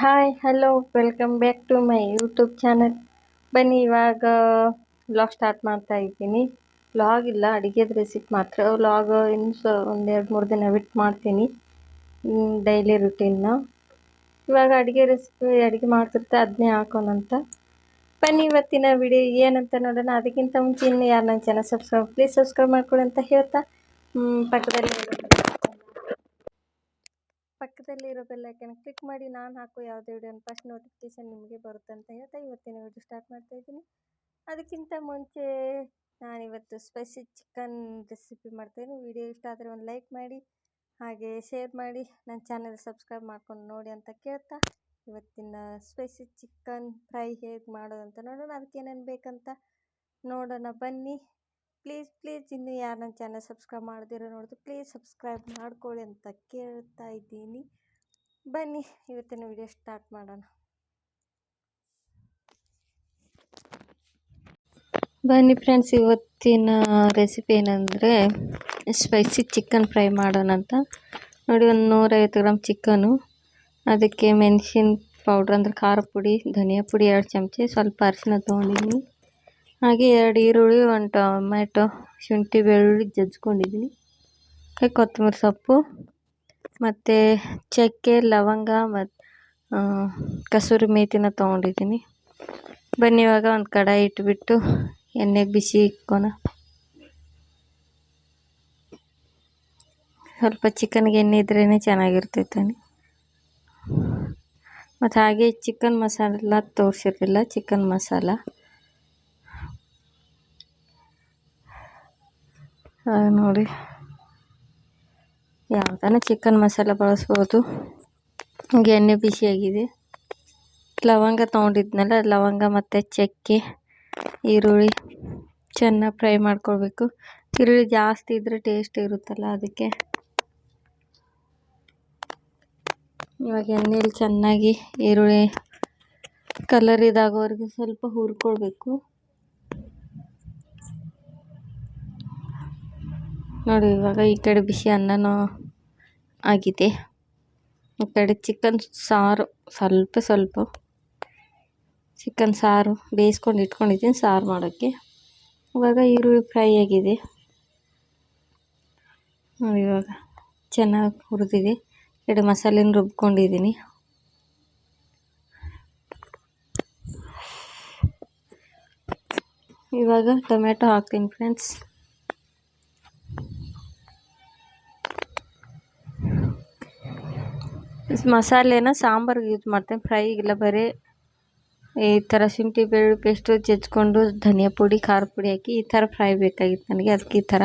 Hi hello welcome back to my YouTube channel ಬನ್ನಿ, ಇವಾಗ vlog start ಮಾಡ್ತಾ ಇದ್ದೀನಿ. ವ್ಲಾಗ್ ಇಲ್ಲ ಅಡುಗೆದು ರೆಸಿಪಿ ಮಾತ್ರ. ವ್ಲಾಗ್ ಇನ್ನು ಸ ಒಂದು ಎರಡು ಮೂರು ದಿನ ಬಿಟ್ಟು ಮಾಡ್ತೀನಿ. ಡೈಲಿ ರುಟೀನ್ನ ಇವಾಗ ಅಡುಗೆ ರೆಸಿಪಿ ಅಡುಗೆ ಮಾಡ್ತಿರ್ತಾ ಅದನ್ನೇ ಹಾಕೋಣಂತ ಬನ್ನಿ, ಇವತ್ತಿನ ವಿಡಿಯೋ ಏನಂತ ನೋಡೋಣ. ಅದಕ್ಕಿಂತ ಮುಂಚೆ ಇನ್ನು ಯಾರು ನನ್ನ ಚಾನಲ್ ಸಬ್ಸ್ಕ್ರೈಬ್ ಪ್ಲೀಸ್ ಸಬ್ಸ್ಕ್ರೈಬ್ ಮಾಡ್ಕೊಳ್ಳಿ ಅಂತ ಹೇಳ್ತಾ. ಪಕ್ಕದಲ್ಲಿ ಪಕ್ಕದಲ್ಲಿರೋ ಐಕನ್ ಕ್ಲಿಕ್ ಮಾಡಿ ನಾನು ಹಾಕೋ ಯಾವುದೇ ವಿಡಿಯೋನ ಫಸ್ಟ್ ನೋಟಿಫಿಕೇಶನ್ ನಿಮಗೆ ಬರುತ್ತೆ ಅಂತ ಹೇಳ್ತಾ ಇವತ್ತಿನ ವಿಡಿಯೋ ಸ್ಟಾರ್ಟ್ ಮಾಡ್ತಾ ಇದ್ದೀನಿ. ಅದಕ್ಕಿಂತ ಮುಂಚೆ ನಾನಿವತ್ತು ಸ್ಪೈಸಿ ಚಿಕನ್ ರೆಸಿಪಿ ಮಾಡ್ತಾಯಿದ್ದೀನಿ ವಿಡಿಯೋ ಇಷ್ಟ ಆದರೆ ಒಂದು ಲೈಕ್ ಮಾಡಿ, ಹಾಗೆ ಶೇರ್ ಮಾಡಿ ನನ್ನ ಚಾನೆಲ್ ಸಬ್ಸ್ಕ್ರೈಬ್ ಮಾಡ್ಕೊಂಡು ನೋಡಿ ಅಂತ ಕೇಳ್ತಾ ಇವತ್ತಿನ ಸ್ಪೈಸಿ ಚಿಕನ್ ಫ್ರೈ ಹೇಗೆ ಮಾಡೋದಂತ ನೋಡೋಣ. ಅದಕ್ಕೆ ಏನೇನು ಬೇಕಂತ ನೋಡೋಣ. ಬನ್ನಿ. ಪ್ಲೀಸ್ ಪ್ಲೀಸ್ ಇನ್ನು ಯಾರು ನನ್ನ ಚಾನಲ್ ಸಬ್ಸ್ಕ್ರೈಬ್ ಮಾಡದಿರೋ ನೋಡಿದ್ರೆ ಪ್ಲೀಸ್ ಸಬ್ಸ್ಕ್ರೈಬ್ ಮಾಡ್ಕೊಳ್ಳಿ ಅಂತ ಕೇಳ್ತಾ ಇದ್ದೀನಿ. ಬನ್ನಿ, ಇವತ್ತಿನ ವಿಡಿಯೋ ಸ್ಟಾರ್ಟ್ ಮಾಡೋಣ. ಬನ್ನಿ ಫ್ರೆಂಡ್ಸ್ ಇವತ್ತಿನ ರೆಸಿಪಿ ಏನಂದರೆ ಸ್ಪೈಸಿ ಚಿಕನ್ ಫ್ರೈ ಮಾಡೋಣ ಅಂತ. ನೋಡಿ ಒಂದು ನೂರೈವತ್ತು ಗ್ರಾಮ್ ಚಿಕನು ಅದಕ್ಕೆ ಮೆಣಸಿನ ಪೌಡ್ರ್ ಅಂದರೆ ಖಾರ ಪುಡಿ, ಧನಿಯಾ ಪುಡಿ ಎರಡು ಚಮಚ, ಸ್ವಲ್ಪ ಅರಿಶಿನ ತೊಗೊಂಡಿದ್ದೀನಿ. ಹಾಗೆ ಎರಡು ಈರುಳ್ಳಿ, ಒಂದು ಟೊಮೆಟೊ, ಶುಂಠಿ, ಬೆಳ್ಳುಳ್ಳಿ ಜಜ್ಕೊಂಡಿದ್ದೀನಿ ಹಾಗೆ ಕೊತ್ತಂಬರಿ ಸೊಪ್ಪು, ಮತ್ತು ಚಕ್ಕೆ, ಲವಂಗ ಮತ್ತು ಕಸೂರಿ ಮೇಥಿನ ತೊಗೊಂಡಿದ್ದೀನಿ. ಬನ್ನಿ, ಇವಾಗ ಒಂದು ಕಡಾಯಿ ಇಟ್ಬಿಟ್ಟು ಎಣ್ಣೆಗೆ ಬಿಸಿ ಇಕ್ಕೋಣ. ಸ್ವಲ್ಪ ಚಿಕನ್ಗೆ ಎಣ್ಣೆ ಇದ್ರೇ ಚೆನ್ನಾಗಿರ್ತೈತಾನೆ ಮತ್ತು ಹಾಗೆ ಚಿಕನ್ ಮಸಾಲ ತೋರಿಸಿರಲಿಲ್ಲ, ಚಿಕನ್ ಮಸಾಲ. ನೋಡಿ. ಯಾವ್ದಾನ ಚಿಕನ್ ಮಸಾಲ ಬಳಸ್ಬೋದು. ಹಾಗೆ ಎಣ್ಣೆ ಬಿಸಿಯಾಗಿದೆ. ಲವಂಗ ತೊಗೊಂಡಿದ್ನಲ್ಲ, ಲವಂಗ ಮತ್ತು ಚಕ್ಕೆ, ಈರುಳ್ಳಿ ಚೆನ್ನಾಗಿ ಫ್ರೈ ಮಾಡ್ಕೊಳ್ಬೇಕು. ಈರುಳ್ಳಿ ಜಾಸ್ತಿ ಇದ್ದರೆ ಟೇಸ್ಟ್ ಇರುತ್ತಲ್ಲ ಅದಕ್ಕೆ. ಇವಾಗ ಎಣ್ಣೆಲಿ ಚೆನ್ನಾಗಿ ಈರುಳ್ಳಿ ಕಲರ್ ಇದಾಗೋವರೆಗೂ ಸ್ವಲ್ಪ ಹುರ್ಕೊಳ್ಬೇಕು. ನೋಡಿ, ಇವಾಗ ಈ ಕಡೆ ಬಿಸಿ ಅನ್ನನೂ ಆಗಿದೆ. ಈ ಕಡೆ ಚಿಕನ್ ಸಾರು, ಸ್ವಲ್ಪ ಸ್ವಲ್ಪ ಚಿಕನ್ ಸಾರು ಬೇಯಿಸ್ಕೊಂಡು ಇಟ್ಕೊಂಡಿದ್ದೀನಿ ಸಾರು ಮಾಡೋಕ್ಕೆ. ಇವಾಗ ಈರುಳ್ಳಿ ಫ್ರೈ ಆಗಿದೆ. ನೋಡಿ, ಇವಾಗ ಚೆನ್ನಾಗಿ ಹುರಿದಿದೆ. ಈ ಕಡೆ ಮಸಾಲೆನ ರುಬ್ಕೊಂಡಿದ್ದೀನಿ. ಇವಾಗ ಟೊಮೆಟೊ ಹಾಕ್ತೀನಿ, ಫ್ರೆಂಡ್ಸ್. ಮಸಾಲೆನ ಸಾಂಬಾರ್ಗೆ ಯೂಸ್ ಮಾಡ್ತೇನೆ. ಫ್ರೈಗೆಲ್ಲ ಬರೀ. ಈ ಥರ ಶುಂಠಿ, ಬೆಳ್ಳುಳ್ಳಿ ಪೇಸ್ಟು ಜಜ್ಕೊಂಡು ಧನಿಯಾ ಪುಡಿ, ಖಾರ ಪುಡಿ ಹಾಕಿ ಈ ಥರ ಫ್ರೈ ಬೇಕಾಗಿತ್ತು ನನಗೆ. ಅದಕ್ಕೆ ಈ ಥರ.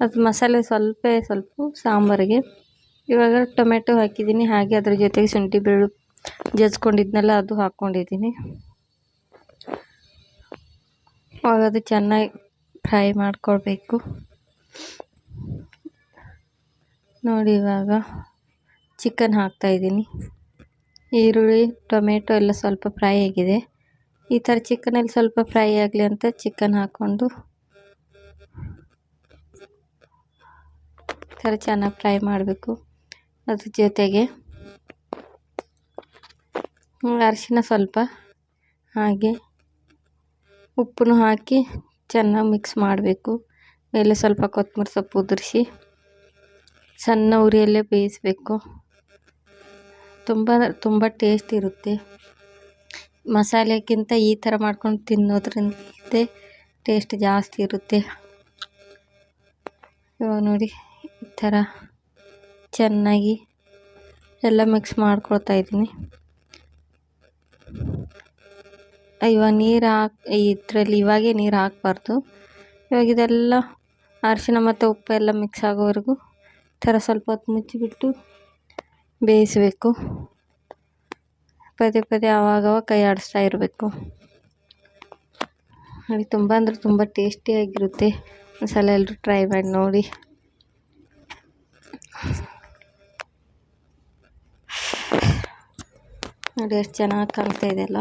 ಅದು ಮಸಾಲೆ ಸ್ವಲ್ಪ ಸ್ವಲ್ಪ ಸಾಂಬಾರಿಗೆ. ಇವಾಗ ಟೊಮೆಟೊ ಹಾಕಿದ್ದೀನಿ. ಹಾಗೆ ಅದ್ರ ಜೊತೆಗೆ ಶುಂಠಿ, ಬೆಳ್ಳುಳ್ಳಿ ಜಜ್ಕೊಂಡಿದ್ನಲ್ಲ ಅದು ಹಾಕ್ಕೊಂಡಿದ್ದೀನಿ. ಅವಾಗ ಅದು ಚೆನ್ನಾಗಿ ಫ್ರೈ ಮಾಡ್ಕೊಳ್ಬೇಕು. ನೋಡಿ ಇವಾಗ. ಚಿಕನ್ ಹಾಕ್ತಾಯಿದ್ದೀನಿ ಈರುಳ್ಳಿ, ಟೊಮೆಟೊ ಎಲ್ಲ ಸ್ವಲ್ಪ ಫ್ರೈ ಆಗಿದೆ. ಈ ಥರ ಚಿಕನಲ್ಲಿ ಸ್ವಲ್ಪ ಫ್ರೈ ಆಗಲಿ ಅಂತ ಚಿಕನ್ ಹಾಕ್ಕೊಂಡು ಈ ಥರ ಚೆನ್ನಾಗಿ ಫ್ರೈ ಮಾಡಬೇಕು. ಅದ್ರ ಜೊತೆಗೆ ಅರಿಶಿನ ಸ್ವಲ್ಪ ಹಾಗೆ ಉಪ್ಪನ್ನು ಹಾಕಿ ಚೆನ್ನಾಗಿ ಮಿಕ್ಸ್ ಮಾಡಬೇಕು. ಮೇಲೆ ಸ್ವಲ್ಪ ಕೊತ್ತಂಬರಿ ಸೊಪ್ಪು ಉದುರಿಸಿ ಸಣ್ಣ ಉರಿಯಲ್ಲೇ ಬೇಯಿಸಬೇಕು. ತುಂಬ ತುಂಬ ಟೇಸ್ಟ್ ಇರುತ್ತೆ. ಮಸಾಲೆಗಿಂತ ಈ ಥರ ಮಾಡ್ಕೊಂಡು ತಿನ್ನೋದ್ರಿಂದ ಟೇಸ್ಟ್ ಜಾಸ್ತಿ ಇರುತ್ತೆ. ಇವಾಗ ನೋಡಿ, ಈ ಥರ ಚೆನ್ನಾಗಿ ಎಲ್ಲ ಮಿಕ್ಸ್ ಮಾಡ್ಕೊಳ್ತಾ ಇದ್ದೀನಿ. ಇವಾಗ ನೀರು ಹಾಕಿ, ಇದರಲ್ಲಿ ಇವಾಗೇ ನೀರು ಹಾಕಬಾರ್ದು. ಇವಾಗ ಇದೆಲ್ಲ ಅರಿಶಿನ ಮತ್ತು ಉಪ್ಪು ಎಲ್ಲ ಮಿಕ್ಸ್ ಆಗೋವರೆಗೂ ಥರ ಸ್ವಲ್ಪ ಹೊತ್ತು ಮುಚ್ಚಿಬಿಟ್ಟು ಬೇಯಿಸಬೇಕು. ಪದೇ ಪದೇ ಆವಾಗವಾಗ ಕೈ ಆಡಿಸ್ತಾ ಇರಬೇಕು. ಅದು ತುಂಬ ಅಂದರೆ ತುಂಬ ಟೇಸ್ಟಿಯಾಗಿರುತ್ತೆ ಒಂದ್ಸಲ ಎಲ್ಲರೂ ಟ್ರೈ ಮಾಡಿ ನೋಡಿ. ನೋಡಿ ಎಷ್ಟು ಚೆನ್ನಾಗಿ ಕಾಣ್ತಾ ಇದೆಯಲ್ಲ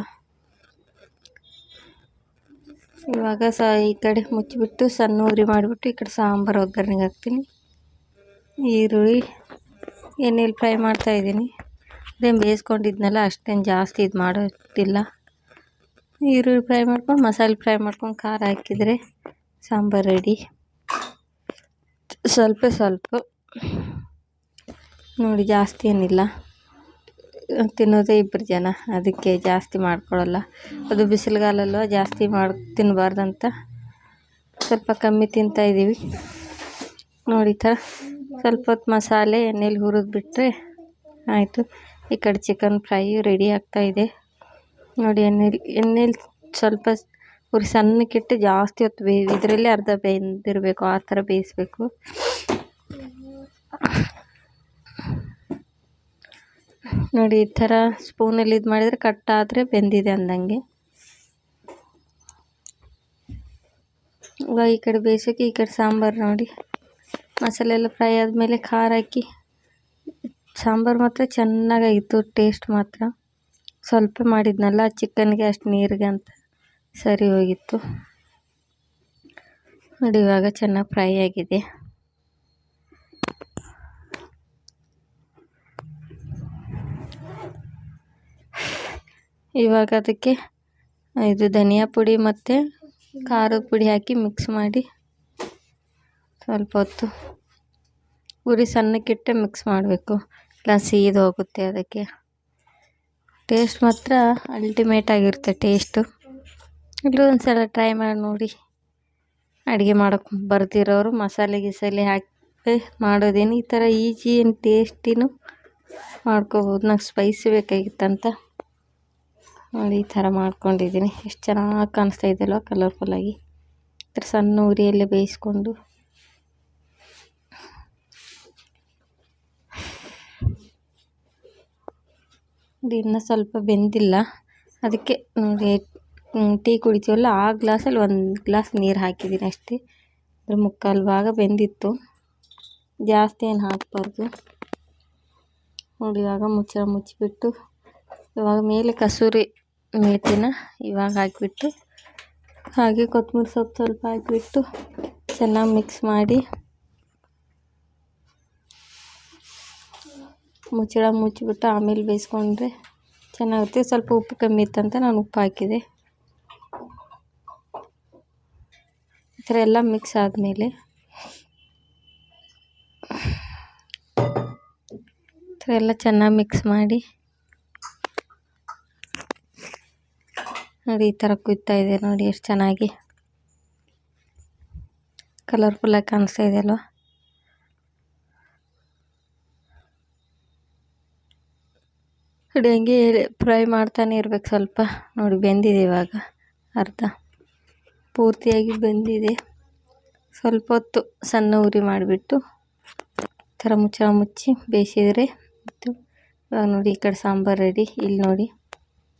ಇವಾಗ ಸ ಈ ಕಡೆ ಮುಚ್ಚಿಬಿಟ್ಟು ಸಣ್ಣ ಉರಿ ಮಾಡಿಬಿಟ್ಟು ಈ ಕಡೆ ಸಾಂಬಾರು ಒಗ್ಗರಣೆಗೆ ಹಾಕ್ತೀನಿ. ಈರುಳ್ಳಿ. ಎಣ್ಣೆಲಿ ಫ್ರೈ ಮಾಡ್ತಾ ಇದ್ದೀನಿ. ಅದೇನು ಬೇಯಿಸ್ಕೊಂಡಿದ್ನಲ್ಲ, ಅಷ್ಟೇನು ಜಾಸ್ತಿ ಇದು ಮಾಡೋದಿಲ್ಲ. ಈರುಳ್ಳಿ ಫ್ರೈ ಮಾಡ್ಕೊಂಡು, ಮಸಾಲೆ ಫ್ರೈ ಮಾಡ್ಕೊಂಡು ಖಾರ ಹಾಕಿದರೆ ಸಾಂಬಾರು ರೆಡಿ. ಸ್ವಲ್ಪ ಸ್ವಲ್ಪ. ನೋಡಿ, ಜಾಸ್ತಿ ಏನಿಲ್ಲ. ತಿನ್ನೋದೇ ಇಬ್ಬರು ಜನ, ಅದಕ್ಕೆ ಜಾಸ್ತಿ ಮಾಡ್ಕೊಳ್ಳಲ್ಲ ಅದು ಬಿಸಿಲುಗಾಲಲ್ವ, ಜಾಸ್ತಿ ಮಾಡಿ ತಿನ್ನಬಾರ್ದಂತ ಸ್ವಲ್ಪ ಕಮ್ಮಿ ತಿಂತಾಯಿದ್ದೀವಿ ನೋಡಿ ಥರ. ಸ್ವಲ್ಪ ಹೊತ್ತು ಮಸಾಲೆ, ಎಣ್ಣೆಲಿ ಹುರಿದ್ಬಿಟ್ರೆ ಆಯಿತು. ಈ ಕಡೆ ಚಿಕನ್ ಫ್ರೈ ರೆಡಿ ಆಗ್ತಾಯಿದೆ ನೋಡಿ, ಎಣ್ಣೆಲಿ ಎಣ್ಣೆಲಿ ಸ್ವಲ್ಪ ಹುರಿ ಸಣ್ಣಕ್ಕಿಟ್ಟು ಜಾಸ್ತಿ ಹೊತ್ತು ಬೇ ಇದರಲ್ಲೇ ಅರ್ಧ ಬೆಂದಿರಬೇಕು, ಆ ಥರ ಬೇಯಿಸ್ಬೇಕು. ನೋಡಿ, ಈ ಥರ ಸ್ಪೂನಲ್ಲಿ ಇದು ಮಾಡಿದರೆ ಕಟ್ ಆದರೆ ಬೆಂದಿದೆ ಅಂದಂಗೆ. ಇವಾಗ ಈ ಕಡೆ ಬೇಯಿಸೋಕೆ ಈ ಕಡೆ ಸಾಂಬಾರು ನೋಡಿ. ಮಸಾಲೆ ಎಲ್ಲ ಫ್ರೈ ಆದಮೇಲೆ ಖಾರ ಹಾಕಿ, ಸಾಂಬಾರು ಮಾತ್ರ ಚೆನ್ನಾಗಾಗಿತ್ತು ಟೇಸ್ಟ್ ಮಾತ್ರ. ಸ್ವಲ್ಪ ಮಾಡಿದ್ನಲ್ಲ ಚಿಕನ್ಗೆ ಅಷ್ಟು ನೀರಿಗೆ ಅಂತ ಸರಿ ಹೋಗಿತ್ತು. ನೋಡಿ, ಇವಾಗ ಚೆನ್ನಾಗಿ ಫ್ರೈ ಆಗಿದೆ. ಇವಾಗ ಅದಕ್ಕೆ, ಇದು ಧನಿಯಾ ಪುಡಿ ಮತ್ತು ಖಾರದ ಪುಡಿ ಹಾಕಿ ಮಿಕ್ಸ್ ಮಾಡಿ ಸ್ವಲ್ಪ ಹೊತ್ತು ಉರಿ ಸಣ್ಣಕ್ಕಿಟ್ಟೆ ಮಿಕ್ಸ್ ಮಾಡಬೇಕು. ಇಲ್ಲ ಸೀದು ಹೋಗುತ್ತೆ ಅದಕ್ಕೆ. ಟೇಸ್ಟ್ ಮಾತ್ರ ಅಲ್ಟಿಮೇಟ್ ಆಗಿರುತ್ತೆ ಟೇಸ್ಟು ಇಲ್ಲೂ ಒಂದು ಸಲ ಟ್ರೈ ಮಾಡಿ ನೋಡಿ. ಅಡುಗೆ ಮಾಡೋಕ್ಕೆ ಬರ್ದಿರೋರು ಮಸಾಲೆ ಗಿಸಾಲೆ ಹಾಕಿ ಮಾಡೋದೇನು ಈ ಥರ ಈಜಿ ಆ್ಯಂಡ್ ಟೇಸ್ಟಿನೂ ಮಾಡ್ಕೋಬೋದು. ನಂಗೆ ಸ್ಪೈಸಿ ಬೇಕಾಗಿತ್ತಂತ. ನೋಡಿ ಈ ಥರ ಮಾಡ್ಕೊಂಡಿದ್ದೀನಿ. ಎಷ್ಟು ಚೆನ್ನಾಗಿ ಕಾಣಿಸ್ತಾ ಇದೆಯಲ್ವ ಕಲರ್ಫುಲ್ಲಾಗಿ ಈ ಥರ ಸಣ್ಣ ಉರಿಯಲ್ಲೇ ಬೇಯಿಸ್ಕೊಂಡು. ಇದು ಇನ್ನೂ ಸ್ವಲ್ಪ ಬೆಂದಿಲ್ಲ. ಅದಕ್ಕೆ ನೋಡಿ ಟೀ ಕುಡಿತೀವಲ್ಲ, ಆ ಗ್ಲಾಸಲ್ಲಿ ಒಂದು ಗ್ಲಾಸ್ ನೀರು ಹಾಕಿದ್ದೀನಿ ಅಷ್ಟೇ. ಅದ್ರ ಮುಕ್ಕಾಲು ಭಾಗ ಬೆಂದಿತ್ತು. ಜಾಸ್ತಿ ಏನು ಹಾಕಬಾರ್ದು. ನೋಡಿ, ಇವಾಗ ಮುಚ್ಚಳ ಮುಚ್ಚಿಬಿಟ್ಟು, ಇವಾಗ ಮೇಲೆ ಕಸೂರಿ ಮೇಥಿನ ಇವಾಗ ಹಾಕಿಬಿಟ್ಟು, ಹಾಗೆ ಕೊತ್ತಂಬ್ರಿ ಸೊಪ್ಪು ಸ್ವಲ್ಪ ಹಾಕಿಬಿಟ್ಟು ಚೆನ್ನಾಗಿ ಮಿಕ್ಸ್ ಮಾಡಿ ಮುಚ್ಚಳ ಮುಚ್ಚಿಬಿಟ್ಟು ಆಮೇಲೆ ಬೇಯಿಸ್ಕೊಂಡ್ರೆ ಚೆನ್ನಾಗುತ್ತೆ. ಸ್ವಲ್ಪ ಉಪ್ಪು ಕಮ್ಮಿ ಇತ್ತಂತ ನಾನು ಉಪ್ಪು ಹಾಕಿದೆ. ಈ ಥರ ಎಲ್ಲ ಮಿಕ್ಸ್ ಆದಮೇಲೆ ಈ ಥರ ಎಲ್ಲ ಚೆನ್ನಾಗಿ ಮಿಕ್ಸ್ ಮಾಡಿ ನೋಡಿ ಈ ಥರ ಕುಯ್ತಾ ಇದೆ ನೋಡಿ ಎಷ್ಟು ಚೆನ್ನಾಗಿ. ಕಲರ್ಫುಲ್ಲಾಗಿ ಕಾಣಿಸ್ತಾ ಇದೆ ಅಲ್ವಾ? ನೋಡಿ ಹಂಗೆ ಫ್ರೈ ಮಾಡ್ತಾನೆ ಇರ್ಬೇಕು ಸ್ವಲ್ಪ. ನೋಡಿ, ಬೆಂದಿದೆ ಇವಾಗ. ಅರ್ಧ. ಪೂರ್ತಿಯಾಗಿ ಬೆಂದಿದೆ. ಸ್ವಲ್ಪ ಹೊತ್ತು ಸಣ್ಣ ಉರಿ ಮಾಡಿಬಿಟ್ಟು ಥರ ಮುಚ್ಚಳ ಮುಚ್ಚಿ ಬೇಯಿಸಿದರೆ ಮತ್ತು ಇವಾಗ ನೋಡಿ, ಈ ಕಡೆ ಸಾಂಬಾರು ರೆಡಿ ಇಲ್ಲಿ ನೋಡಿ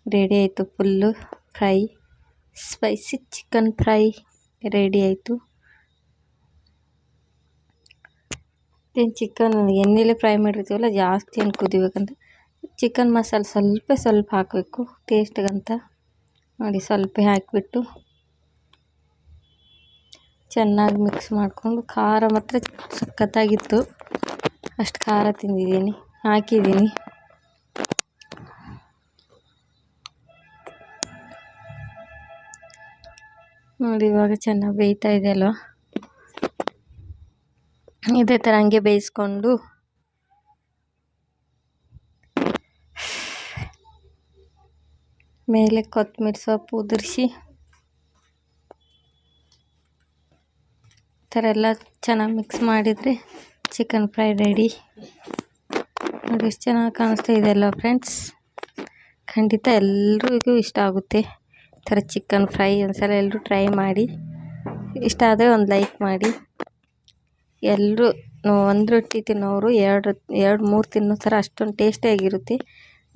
ರೆಡಿ ಆಯಿತು full fry. Spicy chicken fry ready ಆಯಿತು. ಏನು ಚಿಕನ್ ಎಣ್ಣೆಲೆ ಫ್ರೈ ಮಾಡಿರ್ತೀವಲ್ಲ, ಜಾಸ್ತಿ ಏನು ಕುದಿಬೇಕಂತ. ಚಿಕನ್ ಮಸಾಲೆ ಸ್ವಲ್ಪ ಸ್ವಲ್ಪ ಹಾಕಬೇಕು ಟೇಸ್ಟ್ಗಂತ ನೋಡಿ, ಸ್ವಲ್ಪ ಹಾಕಿಬಿಟ್ಟು ಚೆನ್ನಾಗಿ ಮಿಕ್ಸ್ ಮಾಡಿಕೊಂಡು ಖಾರ ಮಾತ್ರ ಸಖತ್ತಾಗಿತ್ತು. ಅಷ್ಟು ಖಾರ ತಿಂದಿದ್ದೀನಿ, ಹಾಕಿದ್ದೀನಿ. ನೋಡಿ, ಇವಾಗ ಚೆನ್ನಾಗಿ ಬೇಯ್ತಾ ಇದೆ ಅಲ್ವಾ? ಇದೇ ಥರ ಹಂಗೆ ಬೇಯಿಸ್ಕೊಂಡು ಮೇಲೆ ಕೊತ್ತಂಬರಿ ಸೊಪ್ಪು ಉದುರಿಸಿ. ಈ ಥರ ಎಲ್ಲ ಚೆನ್ನಾಗಿ ಮಿಕ್ಸ್ ಮಾಡಿದರೆ ಚಿಕನ್ ಫ್ರೈ ರೆಡಿ ನೋಡಿ ಎಷ್ಟು ಚೆನ್ನಾಗಿ ಕಾಣಿಸ್ತಾ ಇದೆ ಅಲ್ಲ ಫ್ರೆಂಡ್ಸ್ ಖಂಡಿತ ಎಲ್ರಿಗೂ ಇಷ್ಟ ಆಗುತ್ತೆ ಈ ಥರ ಚಿಕನ್ ಫ್ರೈ ಒಂದ್ಸಲ ಎಲ್ಲರೂ ಟ್ರೈ ಮಾಡಿ. ಇಷ್ಟ ಆದರೆ ಒಂದು ಲೈಕ್ ಮಾಡಿ. ಎಲ್ಲರೂ ಒಂದು ರೊಟ್ಟಿ ತಿನ್ನೋರು ಎರಡು ಎರಡು, ಮೂರು ತಿನ್ನೋ ಥರ ಅಷ್ಟೊಂದು ಟೇಸ್ಟಿಯಾಗಿರುತ್ತೆ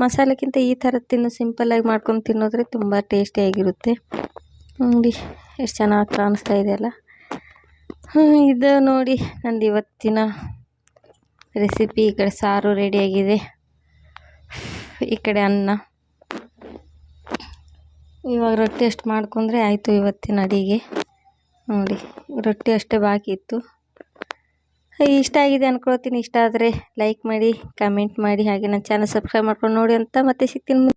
ಮಸಾಲೆಗಿಂತ ಈ ಥರ ತಿನ್ನೋ ಸಿಂಪಲ್ಲಾಗಿ ಮಾಡ್ಕೊಂಡು ತಿನ್ನೋದ್ರೆ ತುಂಬ ಟೇಸ್ಟಿಯಾಗಿರುತ್ತೆ. ನೋಡಿ, ಎಷ್ಟು ಚೆನ್ನಾಗಿ ಕಾಣಿಸ್ತಾ ಇದೆಯಲ್ಲ ಇದು ನೋಡಿ, ನಂದು ಇವತ್ತಿನ ರೆಸಿಪಿ ಈ ಕಡೆ ಸಾರು ರೆಡಿಯಾಗಿದೆ ಈ ಕಡೆ ಅನ್ನ. ಇವಾಗ ರೊಟ್ಟಿ ಅಷ್ಟು ಮಾಡ್ಕೊಂಡ್ರೆ ಆಯಿತು ಇವತ್ತಿನ ಅಡಿಗೆ. ನೋಡಿ, ರೊಟ್ಟಿ ಅಷ್ಟೇ ಬಾಕಿ ಇತ್ತು. ಇಷ್ಟ ಆಗಿದೆ ಅನ್ಕೊಳ್ತೀನಿ. ಇಷ್ಟ ಆದರೆ ಲೈಕ್ ಮಾಡಿ ಕಮೆಂಟ್ ಮಾಡಿ, ಹಾಗೆ ನನ್ನ ಚಾನಲ್ ಸಬ್ಸ್ಕ್ರೈಬ್ ಮಾಡ್ಕೊಂಡು ನೋಡಿ ಅಂತ ಮತ್ತೆ ಸಿಗ್ತೀನಿ